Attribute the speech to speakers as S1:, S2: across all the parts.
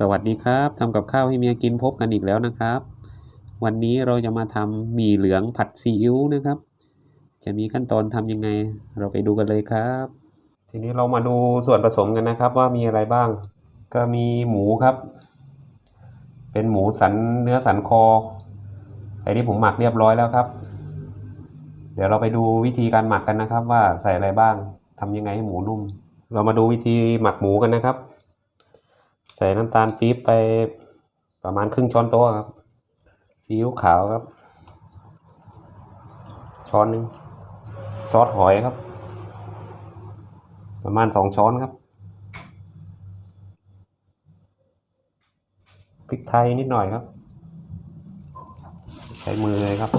S1: สวัสดีครับทำกับข้าวให้เมียกินพบกันอีกแล้วนะครับ วันนี้เราจะมาทำหมี่เหลืองผัดซีอิ๊วนะครับ จะมีขั้นตอนทำยังไง เราไปดูกันเลยครับ ทีนี้เรามาดูส่วนผสมกันนะครับ ว่ามีอะไรบ้าง ก็มีหมูครับ เป็นหมูสันเนื้อสันคอไอ้ที่ผมหมักเรียบร้อยแล้วครับ เดี๋ยวเราไปดูวิธีการหมักกันนะครับ ว่าใส่อะไรบ้างทำยังไงให้หมูนุ่ม เรามาดูวิธีหมักหมูกันนะครับ ใส่น้ำตาลปี๊บไปประมาณครึ่งช้อนโต๊ะครับซีอิ๊วขาวครับ ช้อนหนึ่งซอสหอยครับ ประมาณสองช้อนครับพริกไทยนิดหน่อยครับ ใช้มือเลยครับ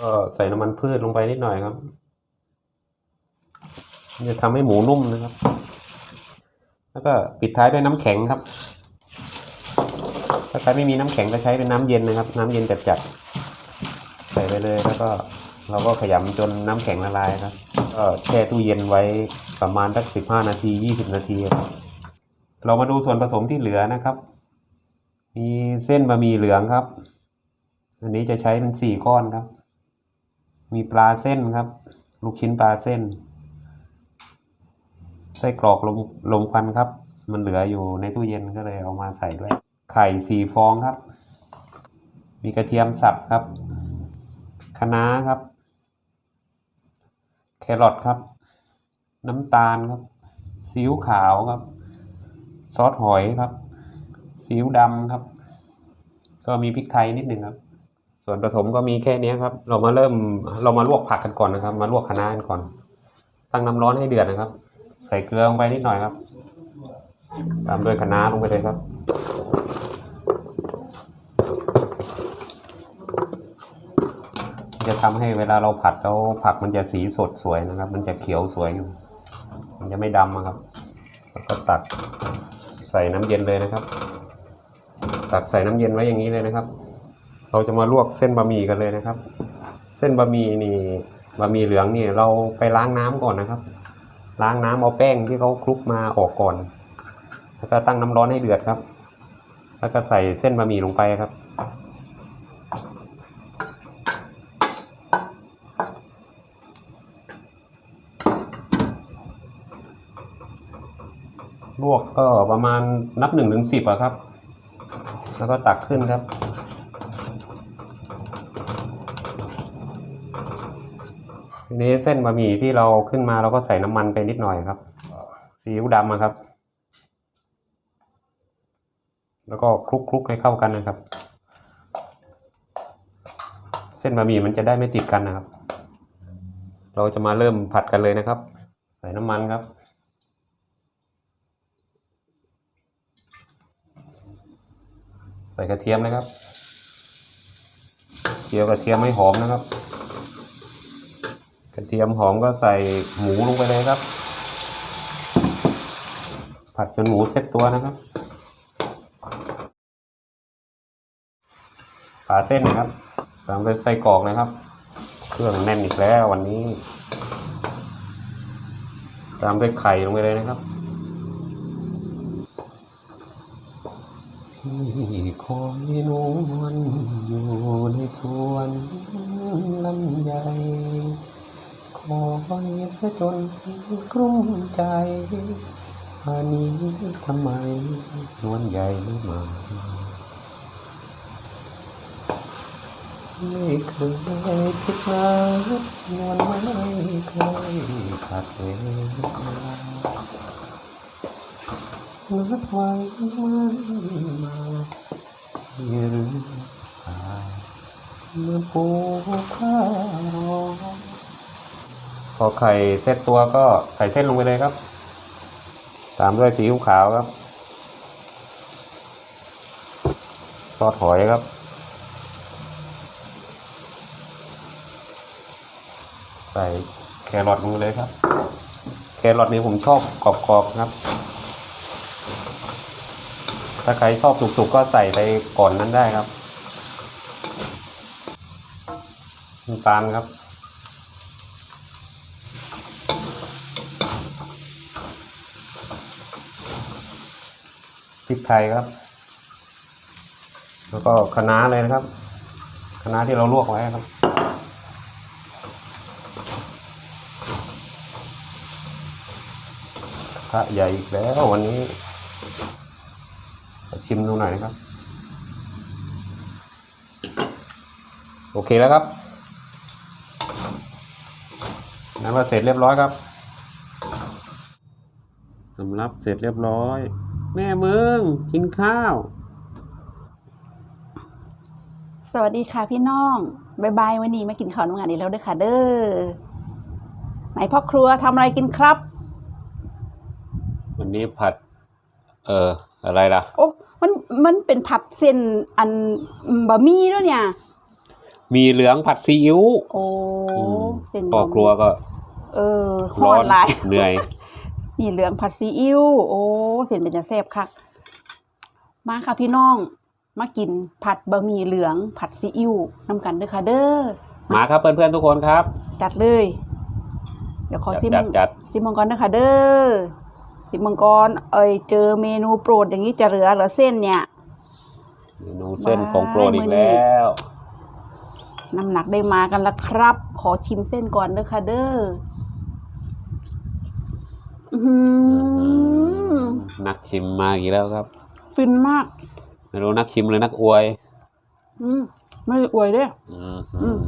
S1: ก็ใส่น้ำมันพืชลงไปนิดหน่อยครับ จะทำให้หมูนุ่มนะครับ แล้วก็ปิดท้ายด้วยน้ำแข็งครับ ถ้าใครไม่มีน้ำแข็งก็ใช้เป็นน้ำเย็นนะครับ น้ำเย็นจัดๆใส่ไปเลยแล้วก็เราก็ขยำจนน้ำแข็งละลายครับ ก็แช่ตู้เย็นไว้ประมาณสักสิบห้านาทียี่สิบนาที เรามาดูส่วนผสมที่เหลือนะครับ มีเส้นบะหมี่เหลืองครับ อันนี้จะใช้เป็นสี่ก้อนครับ มีปลาเส้นครับ ลูกชิ้นปลาเส้น ไส้กรอกลมลมควันครับ มันเหลืออยู่ในตู้เย็นก็เลยเอามาใส่ด้วย ไข่สี่ฟองครับ มีกระเทียมสับครับคะน้าครับ แครอทครับ น้ำตาลครับซีอิ๊วขาวครับ ซอสหอยครับซีอิ๊วดำครับ ก็มีพริกไทยนิดหนึ่งครับ ส่วนผสมก็มีแค่นี้ครับ เรามาเริ่มเรามาลวกผักกันก่อนนะครับ มาลวกคะน้ากันก่อน ตั้งน้ำร้อนให้เดือดนะครับ ใส่เกลือลงไปนิดหน่อยครับ ตามด้วยคะน้าลงไปเลยครับ จะทำให้เวลาเราผัดแล้วผักมันจะสีสดสวยนะครับ มันจะเขียวสวยอยู่ มันจะไม่ดำอะครับ แล้วก็ตักใส่น้ำเย็นเลยนะครับ ตักใส่น้ำเย็นไว้อย่างนี้เลยนะครับ เราจะมาลวกเส้นบะหมี่กันเลยนะครับ เส้นบะหมี่นี่บะหมี่เหลืองนี่เราไปล้างน้ำก่อนนะครับ ล้างน้ำเอาแป้งที่เขาคลุกมาออกก่อน แล้วก็ตั้งน้ำร้อนให้เดือดครับ แล้วก็ใส่เส้นบะหมี่ลงไปครับ ลวกก็ประมาณนับหนึ่งถึงสิบอะครับ แล้วก็ตักขึ้นครับ ทีนี้เส้นบะหมี่ที่เราขึ้นมาเราก็ใส่น้ำมันไปนิดหน่อยครับซีอิ๊วดำอะครับ แล้วก็คลุกคลุกให้เข้ากันนะครับ เส้นบะหมี่มันจะได้ไม่ติดกันนะครับ เราจะมาเริ่มผัดกันเลยนะครับ ใส่น้ำมันครับใส่กระเทียมเลยครับ เจียวกระเทียมให้หอมนะครับ กระเทียมหอมก็ใส่หมูลงไปเลยครับ ผัดจนหมูเซ็ตตัวนะครับปลาเส้นนะครับตามด้วยไส้กรอกนะครับ เครื่องแน่นอีกแล้ววันนี้ ตามด้วยไข่ลงไปเลยนะครับพี่คอยนวลอยู่ในสวนลำใหญ่ค อยซะจนกลุ้มใจอันนี้ทำไมนวลใหญ่ไม่มาไม่เคยคิดนานวลไม่เคยขาดเวลานัดไว้ไมันมาอย่าลืมสายเมื่อปูข้ารอ อไข่เซตตัวก็ใส่เส้นลงไปเลยครับ ตามด้วยซีขาวครับ ซอสหอยครับ ใส่แครอทลงไปเลยครับ แครอทนี่ผมชอบกรอบๆครับ ถ้าใครชอบสุกๆก็ใส่ไปก่อนนั้นได้ครับน้ำตาลครับ ริกไทยครับ แล้วก็คะน้าเลยนะครับคะน้าที่เราลวกไว้ครับ พระใหญ่อีกแล้ววันนี้ชิมดูหน่อยนะครับ โอเคแล้วครับนั้นว่าเสร็จเรียบร้อยครับสำรับเสร็จเรียบร้อย แม่เมืองกินข้าว
S2: สวัสดีค่ะพี่น้องบายบายวันนี้มากินข้าวน้ำงานอีกแล้วเด้อค่ะ เด้อไหนพ่อครัวทำอะไรกินครับ
S1: วันนี้ผัด เอออะไรล่ะ
S2: โอ้มันมันเป็นผัดเส้นอันบะหมี่ด้วยเนี่ย
S1: มีเหลืองผัดซีอิ๊ว
S2: โอ้
S1: อืม
S2: เส้น
S1: พ่อครัวก็
S2: เออฮ
S1: ร้
S2: อ
S1: อ
S2: ด
S1: น
S2: หลาย
S1: เหนื่อย
S2: มีเหลืองผัดซีอิ๊วโอ้เส้นเป็นจะแซ่บคักมาค่ะพี่น้อง มากินผัดบะหมี่เหลืองผัดซีอิ๊วน้ำกันเด้อค่ะเด้อ
S1: มาครับเพื่อนๆทุกคนครับ
S2: จัดเลย เดี๋ยวขอ
S1: จัด
S2: ซิม
S1: จัดจัด
S2: ซิมมังกรนะคะเด้อซิมมังกรเอ้ยเจอเมนูโปรดอย่างนี้จะเหลือเหรอเส้นเนี่ย
S1: เมนูเส้นของโปรดอี
S2: มื้
S1: ก
S2: อนี้
S1: แล้ว
S2: น้ำหนักได้มากันแล้วครับ ขอชิมเส้นก่อนเด้อค่ะเด้อ อื้อหือ
S1: นักชิมมาอีกแล้วครับ
S2: ฟินมาก
S1: ไม่รู้นักชิมหรือนักอวย
S2: อืมไม่ได้อวยเด้อ
S1: อืม
S2: อืม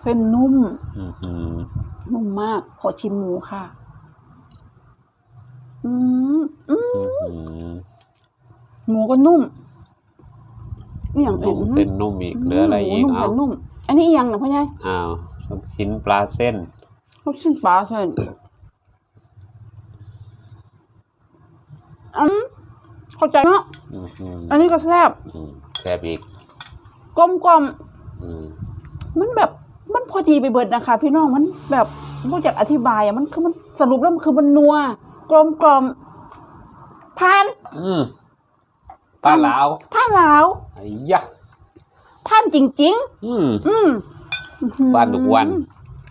S2: เส้นนุ่ม
S1: อืมอืม
S2: นุ่มมาก ขอชิมหมูค่ะ อืมอืม
S1: อืม
S2: หมูก็นุ่มนี่อย่าง
S1: นุ่
S2: อื่
S1: ม
S2: น
S1: เส้นนุ่มอีกเหลืออะไรอีก
S2: หมูนุ่ม
S1: เอา
S2: เส้นนุ่ม อันนี้อีกอย่างนะพ่อใหญ่
S1: อ้าวลูกชิ้นปลาเส้น
S2: ลูกชิ้นปลาเส้นอืมเข้าใจเนาะ
S1: อืมอืม
S2: อันนี้ก็แซ่บ
S1: อืมแซ่บอีก
S2: กลมกล่อม
S1: อืม
S2: มันแบบมันพอดีไปเบิดนะคะ พี่น้องมันแบบไม่อยากอธิบายอะมันคือมันสรุปแล้วมันคือมันนัวกลมกล่อมผ่าน
S1: อืมปลาลาว
S2: ผ่านลาว
S1: ไอ้ยะ
S2: ผ่านจริง
S1: อืม
S2: ๆ อืมอื้อหือ
S1: บ้านทุกวัน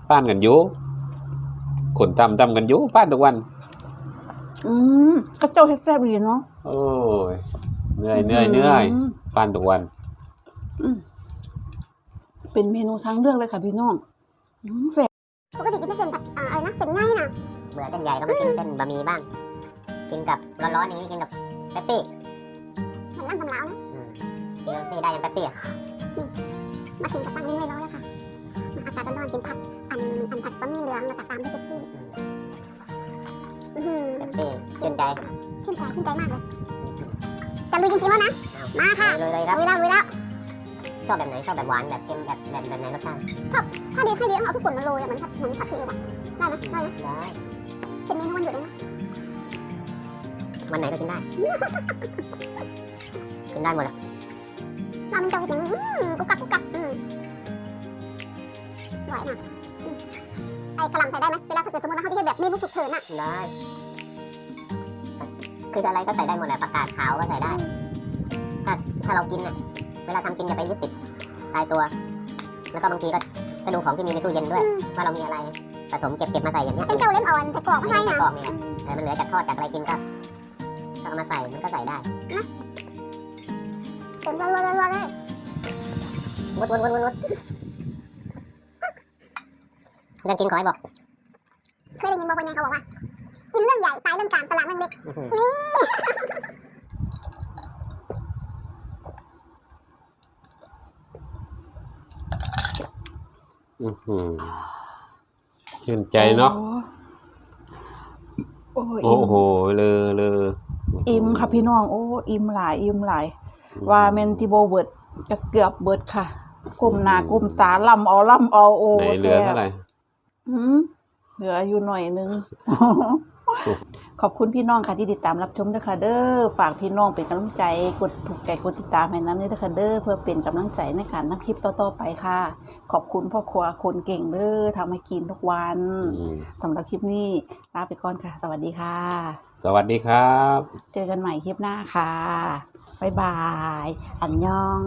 S1: ป้านกันอยู่ คนตำตำกันอยู่ป้านทุกวัน
S2: อืมก็เจ้าเฮ็ดแซ่บดีเนาะ
S1: โอ้ยเหนื่อยเหนื่อยเหนื่อย
S2: อืม
S1: ป้านทุกวัน
S2: อืมเป็นเมนูทางเลือกเลยค่ะพี่น้องอืมแซ่บ
S3: ปกติกินแต่เส้นผัดอ่าอะไรนะเส้นง่ายนะ
S4: เบื่อเส้นใหญ่ก็มากินเส้นบะหมี่บ้าง กินกับร้อนๆอย่างนี้กินกับเป๊ปซี่
S3: เหมือนร่างทำลาวนะ
S4: อืมกินกับเป๊ปซี่ได้ยังเป๊ปซี่อะ
S3: มาถึงกับตั้งนี้ไว้แล้วแล้วค่ะมาอากาศร้อนๆกินผัด อันผัดบะหมี่เหลืองมาจากตามที่เซ็กซี่อื้อหือ
S4: เป๊ปซี่ชื่นใจ
S3: ชื่นใจชื่นใจมากเลยจะลุยจริงๆแล้วนะ มาค่ะ
S4: เลยเลยครับ
S3: ลุยแล้วลุยแล้ว
S4: ชอบแบบไหนชอบแบบหวานแบบเค็มแบบแบบแบบไหนรสชาติชอบ
S3: ถ้าดีให้ดีต้องเอาทุกคนมาโรยอะเหมือนผัดเหมือนผัดซีอิ๊วอะได้ไหมได้ไหม
S4: ได้
S3: เป็นเมนูวันหยุดเลยนะ
S4: วันไหนก็กินได้ กินได้หมดอะ
S3: เรามันจะเห็นอืมกุกกักกุกกักอืมไหวมาก ไอ้กระหล่ำใส่ได้ไหมเวลาถ้าเกิดสมมติว่าเขาที่เฮ็ดแบบเมนูฉุกเฉินอะ
S4: ได้คืออะไรก็ใส่ได้หมดแหละประกาศขาวก็ใส่ได้ ถ้าถ้าเรากินเนี่ยเวลาทำกินอย่าไปยึดติดตายตัว แล้วก็บางทีก็ก็ดูของที่มีในตู้เย็นด้วยว่าเรามีอะไรผสมเก็บเก็บมาใส่อย่างเงี้ย
S3: เป็นเจ้าเล่มอ่อนใส่กรอกไม่
S4: ไม่
S3: ให้
S4: ใช่
S3: นะ
S4: กรอกนี่แหละเออมันเหลือจากทอดจากอะไรกินก็ก็เอามาใส่มันก็ใส่ได้
S3: เต็มรัวๆๆๆเลย
S4: วุดวุดวุดวุดวุด เรื่องกินขอให้บอก
S3: เคยได้ยินบอกว่าไงเขาบอกว่า กินเรื่องใหญ่ตายเรื่องการตลาดเรื่องเล็ก
S4: อื้อหือ
S1: อื้อหือชื่นใจเนาะ
S2: โอ้ย
S1: โอ้โห เลอเลอ
S2: อิ่มค่ะพี่น้องโอ้อิ่มหลายอิ่มหลาย ว่าเมนติโบเบิดจะเกือบเบิดค่ะก้มหน้าก้มตาล่ำเอาล่ำเอาโอ้
S1: ไหนเหลือเท่าไหร่
S2: หืมเหลืออยู่หน่อยนึง ขอบคุณพี่น้องค่ะที่ติดตามรับชมด้วยค่ะเด้อ ฝากพี่น้องเป็นกำลังใจ กดถูกใจกดติดตามให้น้ำด้วยค่ะเด้อ เพื่อเป็นกำลังใจในการนำคลิปต่อๆไปค่ะ ขอบคุณพ่อครัวคนเก่งเด้อทำให้กินทุกวัน
S1: อืม
S2: สำหรับคลิปนี้ลาไปก่อนค่ะ สวัสดีค่ะ
S1: สวัสดีครับ
S2: เจอกันใหม่คลิปหน้าค่ะ บ๊ายบาย อันยอง